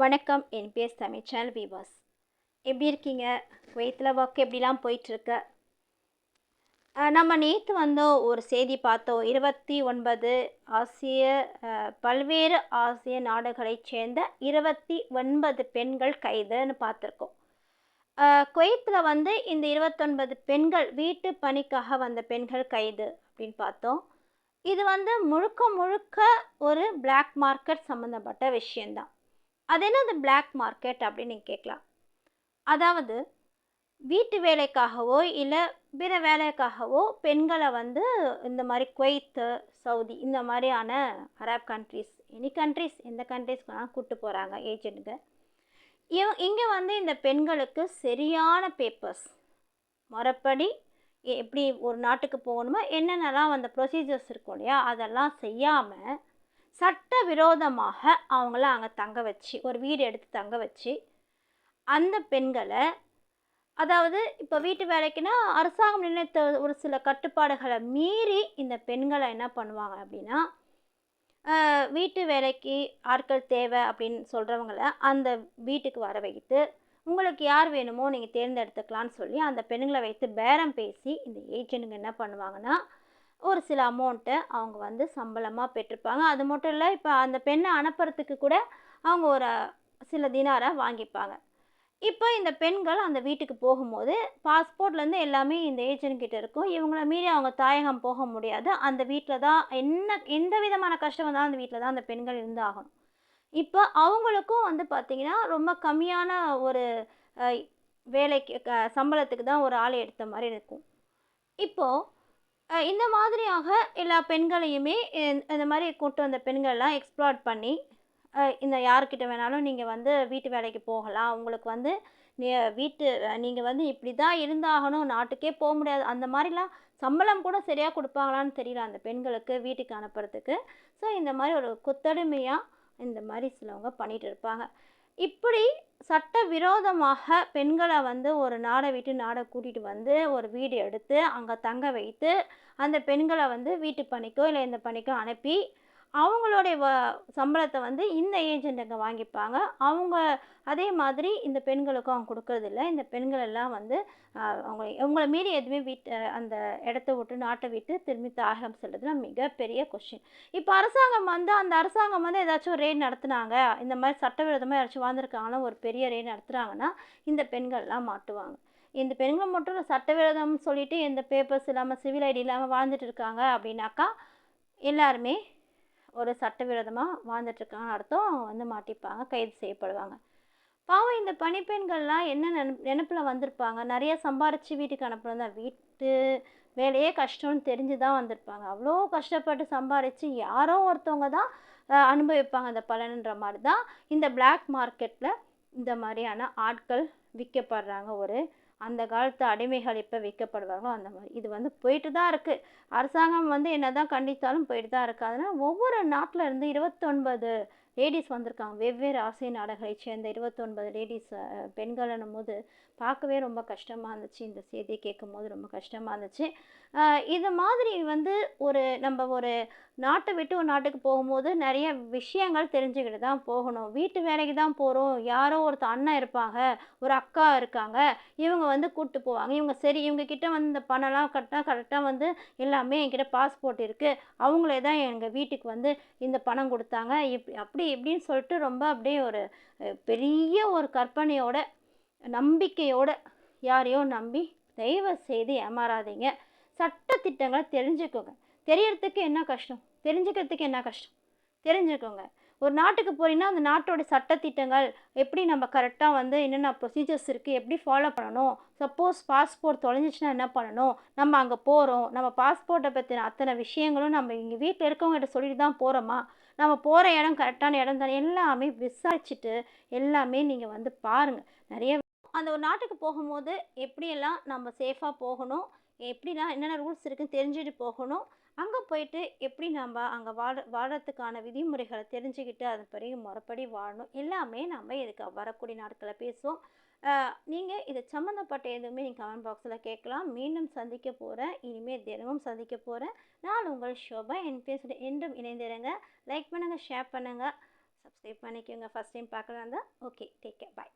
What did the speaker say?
வணக்கம் என் பேர் தமிழ் சேனல் விவாஸ். எப்படி இருக்கீங்க? குவைத்தில் ஒர்க் எப்படிலாம் போயிட்டுருக்கு? நம்ம நேற்று வந்து ஒரு செய்தி பார்த்தோம். இருபத்தி ஒன்பது ஆசிய பல்வேறு ஆசிய நாடுகளைச் சேர்ந்த இருபத்தி ஒன்பது பெண்கள் கைதுன்னு பார்த்துருக்கோம். குவைத்தில் வந்து இந்த இருபத்தொன்பது பெண்கள் வீட்டு பணிக்காக வந்த பெண்கள் கைது அப்படின்னு பார்த்தோம். இது வந்து முழுக்க முழுக்க ஒரு பிளாக் மார்க்கெட் சம்மந்தப்பட்ட விஷயந்தான் அது என்ன அந்த பிளாக் மார்க்கெட் அப்படின்னு நீங்கள் கேட்கலாம். அதாவது வீட்டு வேலைக்காகவோ இல்லை பிற வேலைக்காகவோ பெண்களை வந்து இந்த மாதிரி குவைத்து சவுதி இந்த மாதிரியான அரப் கண்ட்ரிஸ் எனி கண்ட்ரிஸ் எந்த கண்ட்ரிஸ்க்கு வேணாலும் கூப்பிட்டு போகிறாங்க ஏஜென்ட்டுங்க இவ இங்கே வந்து இந்த பெண்களுக்கு சரியான பேப்பர்ஸ் மறுபடி எ- எப்படி ஒரு நாட்டுக்கு போகணுமோ என்னென்னலாம் அந்த ப்ரொசீஜர்ஸ் இருக்கும் இல்லையா அதெல்லாம் செய்யாமல் சட்டவிரோதமாக அவங்கள அங்கே தங்க வச்சு ஒரு வீடு எடுத்து தங்க வச்சு அந்த பெண்களை அதாவது இப்போ வீட்டு வேலைக்குன்னா அரசாங்கம் நிர்ணயித்த ஒரு சில கட்டுப்பாடுகளை மீறி இந்த பெண்களை என்ன பண்ணுவாங்க அப்படின்னா வீட்டு வேலைக்கு ஆட்கள் தேவை அப்படின்னு சொல்கிறவங்கள அந்த வீட்டுக்கு வர வைத்து உங்களுக்கு யார் வேணுமோ நீங்கள் தேர்ந்தெடுத்துக்கலான்னு சொல்லி அந்த பெண்களை வைத்து பேரம் பேசி இந்த ஏஜென்ட்டுங்க என்ன பண்ணுவாங்கன்னா ஒரு சில அமௌண்ட்டை அவங்க வந்து சம்பளமாக பெற்றிருப்பாங்க அது மட்டும் இல்லை இப்போ அந்த பெண்ணை அனுப்புறதுக்கு கூட அவங்க ஒரு சில தினாரை வாங்கிப்பாங்க. இப்போ இந்த பெண்கள் அந்த வீட்டுக்கு போகும்போது பாஸ்போர்ட்லேருந்து எல்லாமே இந்த ஏஜென்ட் கிட்ட இருக்கும். இவங்கள மீறி அவங்க தாயகம் போக முடியாது. அந்த வீட்டில் தான் என்ன எந்த விதமான கஷ்டம் வந்தாலும் அந்த வீட்டில் தான் அந்த பெண்கள் இருந்து ஆகணும் இப்போ அவங்களுக்கும் வந்து பார்த்திங்கன்னா ரொம்ப கம்மியான ஒரு வேலைக்கு க- சம்பளத்துக்கு தான் ஒரு ஆளை எடுத்த மாதிரி இருக்கும். இப்போது இந்த மாதிரியாக எல்லா பெண்களையுமே இந்த மாதிரி கூட்டு வந்த பெண்கள்லாம் எக்ஸ்ப்ளாய்ட் பண்ணி இந்த யார்கிட்ட வேணாலும் நீங்கள் வந்து வீட்டு வேலைக்கு போகலாம். உங்களுக்கு வந்து நீ வீட்டு நீங்கள் வந்து இப்படி தான் இருந்தாகணும். நாட்டுக்கே போக முடியாது. அந்த மாதிரிலாம் சம்பளம் கூட சரியாக கொடுப்பாங்களான்னு தெரியல அந்த பெண்களுக்கு வீட்டுக்கு அனுப்புறதுக்கு. ஸோ இந்த மாதிரி ஒரு கொத்தடிமையாக இந்த மாதிரி சிலவங்க பண்ணிகிட்டு இருப்பாங்க. இப்படி சட்டவிரோதமாக பெண்களை வந்து ஒரு நாடை விட்டு நாடை கூட்டிகிட்டு வந்து ஒரு வீடு எடுத்து அங்கே தங்க வைத்து அந்த பெண்களை வந்து வீட்டு பணிக்கோ இல்லை இந்த பணிக்கோ அனுப்பி அவங்களுடைய வ சம்பளத்தை வந்து இந்த ஏஜென்ட்டுங்க வாங்கிப்பாங்க. அவங்க அதே மாதிரி இந்த பெண்களுக்கும் அவங்க கொடுக்கறதில்ல. இந்த பெண்கள் எல்லாம் வந்து அவங்க அவங்கள மீறி எதுவுமே வீட்டு அந்த இடத்த விட்டு நாட்டை விட்டு திரும்பி தாயகம் செல்றதுல மிகப்பெரிய கொஷின் இப்போ அரசாங்கம் வந்து அந்த அரசாங்கம் வந்து ஏதாச்சும் ஒரு ரெய்ட் நடத்துனாங்க. இந்த மாதிரி சட்டவிரோதமாக யாராச்சும் வாழ்ந்துருக்காங்கன்னா ஒரு பெரிய ரெய்ட் நடத்துகிறாங்கன்னா இந்த பெண்கள்லாம் மாட்டுவாங்க. இந்த பெண்கள் மட்டும் சட்டவிரோதம்னு சொல்லிட்டு எந்த பேப்பர்ஸ் இல்லாமல் சிவில் ஐடி இல்லாமல் வாழ்ந்துட்டு இருக்காங்க அப்படின்னாக்கா எல்லாருமே ஒரு சட்டவிரோதமாக வாழ்ந்துட்டுருக்காங்கன்னு அர்த்தம் வந்து மாட்டிப்பாங்க கைது செய்யப்படுவாங்க. பாவம் இந்த பணிப்பெண்கள்லாம் என்ன நினப் நினப்பில் வந்திருப்பாங்க? நிறைய சம்பாரித்து வீட்டுக்கு அனுப்பணும் தான் வீட்டு வேலையே கஷ்டம்னு தெரிஞ்சு தான் வந்திருப்பாங்க. அவ்வளோ கஷ்டப்பட்டு சம்பாரித்து யாரோ ஒருத்தவங்க தான் அனுபவிப்பாங்க அந்த பலனுன்ற மாதிரி தான் இந்த பிளாக் மார்க்கெட்டில் இந்த மாதிரியான ஆட்கள் விற்கப்படுறாங்க ஒரு அந்த காலத்து அடிமைகள் எப்போ விற்கப்படுவாங்களோ அந்த மாதிரி. இது வந்து போயிட்டு தான் இருக்குது அரசாங்கம் வந்து என்ன தான் கண்டித்தாலும் போயிட்டு தான் இருக்குது அதனால் ஒவ்வொரு நாட்டில் இருந்து இருபத்தொன்பது லேடிஸ் வந்திருக்காங்க. வெவ்வேறு ஆசிய நாடுகளைச் சேர்ந்த இருபத்தொன்பது லேடிஸ் பெண்கள்னும் போது பார்க்கவே ரொம்ப கஷ்டமாக இருந்துச்சு. இந்த செய்தியை கேட்கும் போது ரொம்ப கஷ்டமாக இருந்துச்சு. இது மாதிரி வந்து ஒரு நம்ம ஒரு நாட்டை விட்டு ஒரு நாட்டுக்கு போகும்போது நிறைய விஷயங்கள் தெரிஞ்சுக்கிட்டு தான் போகணும். வீட்டு வேலைக்கு தான் போகிறோம் யாரோ ஒருத்த அண்ணன் இருப்பாங்க ஒரு அக்கா இருக்காங்க. இவங்க வந்து கூப்பிட்டு போவாங்க. இவங்க சரி இவங்க கிட்ட வந்து இந்த பணம்லாம் கரெக்டாக கரெக்டாக வந்து எல்லாமே என்கிட்ட பாஸ்போர்ட் இருக்குது அவங்களே தான் எங்கள் வீட்டுக்கு வந்து இந்த பணம் கொடுத்தாங்க. இப்படி அப்படி இப்படின்னு சொல்லிட்டு ரொம்ப அப்படியே ஒரு பெரிய ஒரு கற்பனையோட நம்பிக்கையோட யாரையோ நம்பி தயவு செய்து ஏமாறாதீங்க. சட்ட திட்டங்களை தெரிஞ்சுக்கோங்க. தெரியறதுக்கு என்ன கஷ்டம்? தெரிஞ்சுக்கிறதுக்கு என்ன கஷ்டம்? தெரிஞ்சுக்கோங்க. ஒரு நாட்டுக்கு போகிறீங்கன்னா அந்த நாட்டோட சட்டத்திட்டங்கள் எப்படி நம்ம கரெக்டாக வந்து என்னென்ன ப்ரொசீஜர்ஸ் இருக்குது எப்படி ஃபாலோ பண்ணணும்? சப்போஸ் பாஸ்போர்ட் தொலைஞ்சிச்சுன்னா என்ன பண்ணணும்? நம்ம அங்கே போகிறோம் நம்ம பாஸ்போர்ட்டை பற்றின அத்தனை விஷயங்களும் நம்ம இங்கே வீட்டில் இருக்கவங்ககிட்ட சொல்லிட்டு தான் போகிறோமா நம்ம போகிற இடம் கரெக்டான இடம் தானே எல்லாமே விசாரிச்சுட்டு எல்லாமே நீங்கள் வந்து பாருங்கள் நிறைய அந்த ஒரு நாட்டுக்கு போகும்போது எப்படியெல்லாம் நம்ம சேஃபாக போகணும்? எப்படிலாம் என்னென்ன ரூல்ஸ் இருக்குன்னு தெரிஞ்சுட்டு போகணும்? அங்கே போயிட்டு எப்படி நம்ம அங்கே வாழ வாழறதுக்கான விதிமுறைகளை தெரிஞ்சுக்கிட்டு அதன்படி முறைப்படி வாழணும். எல்லாமே நம்ம இதுக்கு வரக்கூடிய நாட்களில் பேசுவோம். நீங்கள் இது சம்மந்தப்பட்ட எதுவுமே நீங்கள் கமெண்ட் பாக்ஸில் கேட்கலாம். மீண்டும் சந்திக்க போகிறேன் இனிமேல் தினமும் சந்திக்க போகிறேன் நான் உங்கள் ஷோபா. என் பேசுகிற என்றும் இணைந்திருங்க. லைக் பண்ணுங்கள் ஷேர் பண்ணுங்கள் சப்ஸ்கிரைப் பண்ணிக்கோங்க. ஃபஸ்ட் டைம் பார்க்கலாம் இருந்தால் ஓகே டேக் கேர் பாய்